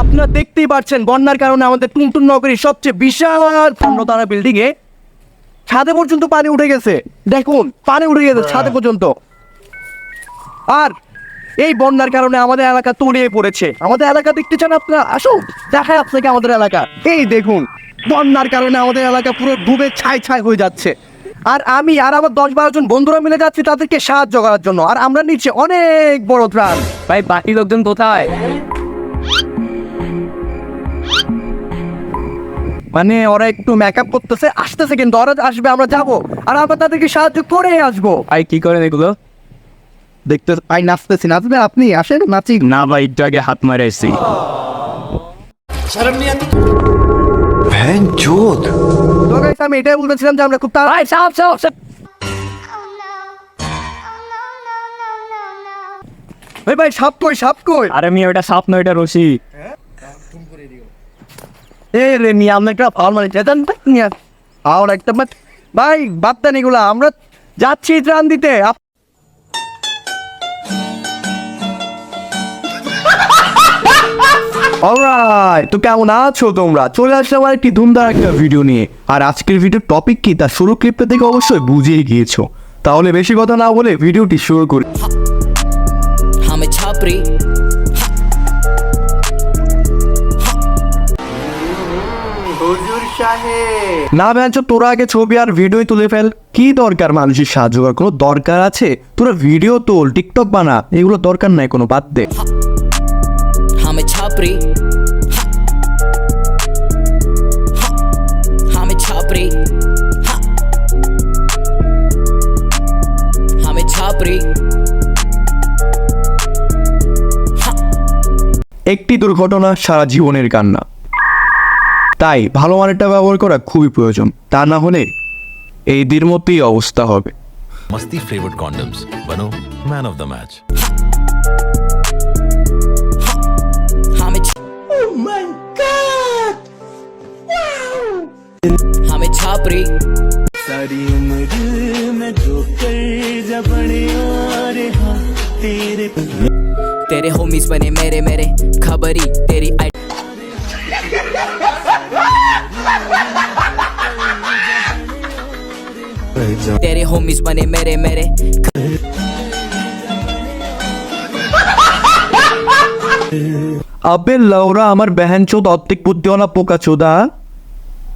আপনারা দেখতেই পাচ্ছেন বন্যার কারণে আমাদের টুনটুন নগরীর সবচেয়ে বিশাল বিল্ডিং এ ছাদে পর্যন্ত পানি উঠে গেছে। দেখুন পানি উঠে গেছে ছাদে পর্যন্ত। আর এই বন্যার কারণে আমাদের এলাকা তলিয়ে পড়েছে। আমাদের এলাকা দেখতে চান আপনারা? আসুন দেখায় আপনাকে আমাদের এলাকা। এই দেখুন বন্যার কারণে আমাদের এলাকা পুরো ডুবে ছাই ছাই হয়ে যাচ্ছে। আর আমি আর আমার দশ বারো জন বন্ধুরা মিলে যাচ্ছি তাদেরকে সাহায্য করার জন্য। আর আমরা নিচ্ছি অনেক বড় ত্রাণ। ভাই বাকি লোকজন কোথায়? মানে ওরা একটু মেকআপ করতেছে আসতেছে কিন্তু ওরা আসবে আমরা যাব। আর আমরা তাদেরকে সাহায্য করে আসব। ভাই কি করেন এগুলো? দেখতে ভাই নাচতেছি নাচবে আপনি? আসেন নাচি। না ভাই একটু আগে হাত মারাইছি আমি এটাই বলতেছিলাম যে আমরা খুব তাড়াতাড়ি ভাই ভাই সাপ কই সাপ কই? আরে আমি ওটা সাপ নয় এটা রসি এ রে নিয়ে আমরা একটা ফল মানে যেতেন নিয়ে আর একটা বাট ভাই বাদ দেন আমরা যাচ্ছি ত্রাণ দিতে। আপ- Alright, তো কেমন আছো তোমরা? চলে আসলাম একটি ধুমধার একটা ভিডিও নিয়ে। আর আজকের ভিডিওর টপিক কি? তা শুরু ক্লিপটা থেকে অবশ্যই বুঝিয়ে গিয়েছো। তাহলে বেশি কথা না বলে ভিডিওটি শুরু করি। A chopri. না ভ্যাঞ্চ তোরা আগে ছবি আর ভিডিও তুলে ফেল কি দরকার মানুষের সাহায্য করার কোনো দরকার আছে তোরা ভিডিও তোল টিকটক বানা এগুলো দরকার নাই কোনো বাদ দে chopri. I'm a chopri. একটি দুর্ঘটনা সারা জীবনের কান্না তাই ভালো মানেরটা ব্যবহার করা খুবই প্রয়োজন তা না হলে এই দের মধ্যেই অবস্থা হবে मस्ती फ्लेवर्ड कॉन्डम्स बनो man of the match I'm a ch- Oh my god! Wow! I'm a chopri. तेरे होमीज बने मेरे मेरे खबरी तेरी आई तेरे होमीज बने मेरे मेरे আবে লাউরা আমার বেহেন চোদ অর্ধেক বুদ্ধিওয়ালা পোকা চোদা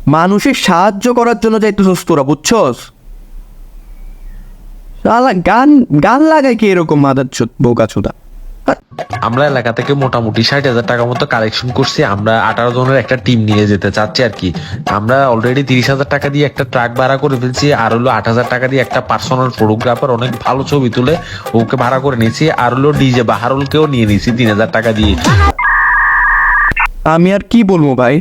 মানুষের সাহায্য করার জন্য যাইতেছস তোরা বুঝছস শালা গান গান লাগায় কি এরকম মাদার চোদ বোকা চোদা আমরা এলাকা থেকে মোটামুটি ষাট হাজার টাকার মতো কালেকশন করছি, আমরা আঠারো জনের একটা টিম নিয়ে যেতে চাচ্ছি আর কি। আমরা অলরেডি তিরিশ হাজার টাকা দিয়ে একটা ট্রাক ভাড়া করে ফেলছি, আর হলো আট হাজার টাকা দিয়ে একটা পার্সোনাল ফটোগ্রাফার অনেক ভালো ছবি তুলে ওকে ভাড়া করে নিয়েছি, আর হলো ডিজে বাহারুলকেও নিয়ে নিয়েছি তিন হাজার টাকা দিয়ে। আমি আর কি বলব ভাই?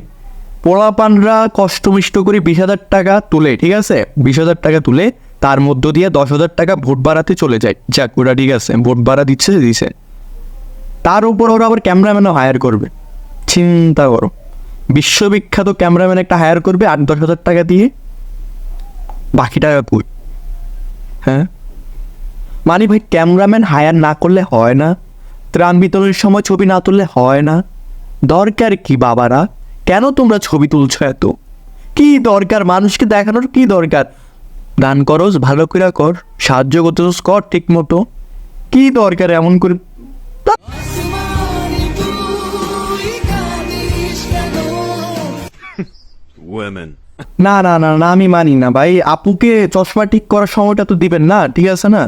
পোলাপানরা কষ্ট মিষ্ট করে বিশ হাজার টাকা তুলে, ঠিক আছে? বিশ হাজার টাকা তুলে তার মধ্য দিয়ে দশ হাজার টাকা ভোট বাড়াতে চলে যায়। যাক, ওরা ঠিক আছে, ভোট বাড়া দিচ্ছে দিছে তার উপর ওরা আবার ক্যামেরাম্যানও হায়ার করবে। চিন্তা করো। বিশ্ববিখ্যাত ক্যামেরাম্যান একটা হায়ার করবে আট দশ হাজার টাকা দিয়ে। বাকি টাকা কই? হ্যাঁ? মানে ভাই ক্যামেরাম্যান হায়ার না করলে হয় না। ত্রাণ বিতরণের সময় ছবি না তুললে হয় না। দরকার কি বাবারা? কেন তোমরা ছবি তুলছো এত? কি দরকার? মানুষকে দেখানোর কি দরকার? দান করস, ভালো করে কর, সাহায্য করতেছস, কর, ঠিক মতো। কি দরকার এমন করে না না না না, আমি মানি না ভাই। আপুকে চশমা ঠিক করার সময়টা তো দিবেন না, ঠিক আছে না?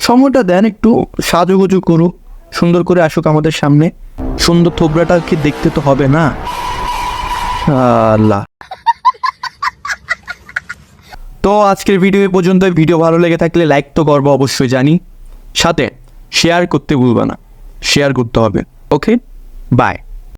সময়টা দেন একটু, সাজুগুজু করুক, সুন্দর করে আসুক আমাদের সামনে। সুন্দর থোবরাটা কি দেখতে তো হবে না। আল্লাহ। তো আজকের ভিডিও এ পর্যন্ত ভিডিও ভালো লেগে থাকলে লাইক তো করব, অবশ্যই জানি। সাথে শেয়ার করতে ভুলবে না। শেয়ার করতে হবে। Okay bye